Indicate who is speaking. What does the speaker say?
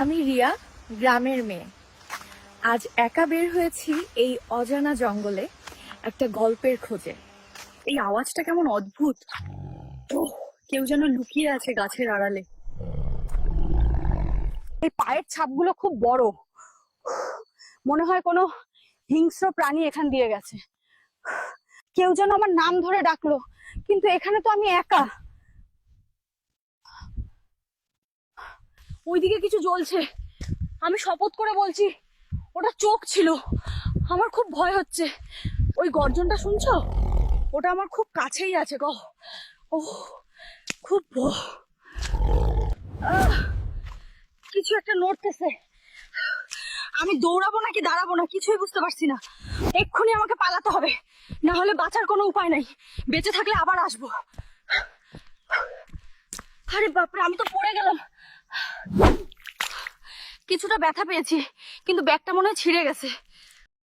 Speaker 1: আমি রিয়া, গ্রামের মেয়ে। আজ একা বের হয়েছি এই অজানা জঙ্গলে একটা গল্পের খোঁজে। এই আওয়াজটা কেমন অদ্ভুত। কেউ যেন লুকিয়ে আছে গাছের আড়ালে।
Speaker 2: এই পায়ের ছাপগুলো খুব বড়। মনে হয় কোনো হিংস্র প্রাণী এখান দিয়ে গেছে। কেউ যেন আমার নাম ধরে ডাকলো, কিন্তু এখানে তো আমি একা। ওইদিকে কিছু জ্বলছে। আমি শপথ করে বলছি, ওটা চোখ ছিল। আমার খুব ভয় হচ্ছে। ওই গর্জনটা শুনছো? ওটা আমার খুব কাছেই আছে গো। ও, খুব কিছু একটা নড়তেছে। আমি দৌড়াবো নাকি দাঁড়াবো না, কিছুই বুঝতে পারছি না। এক্ষুনি আমাকে পালাতে হবে, না হলে বাঁচার কোনো উপায় নাই। বেঁচে থাকলে আবার আসব। আরে বাপরে, আমি তো পড়ে গেলাম। কিছুটা ব্যথা পেয়েছি কিন্তু ব্যাগটা মনে হয় ছিঁড়ে গেছে।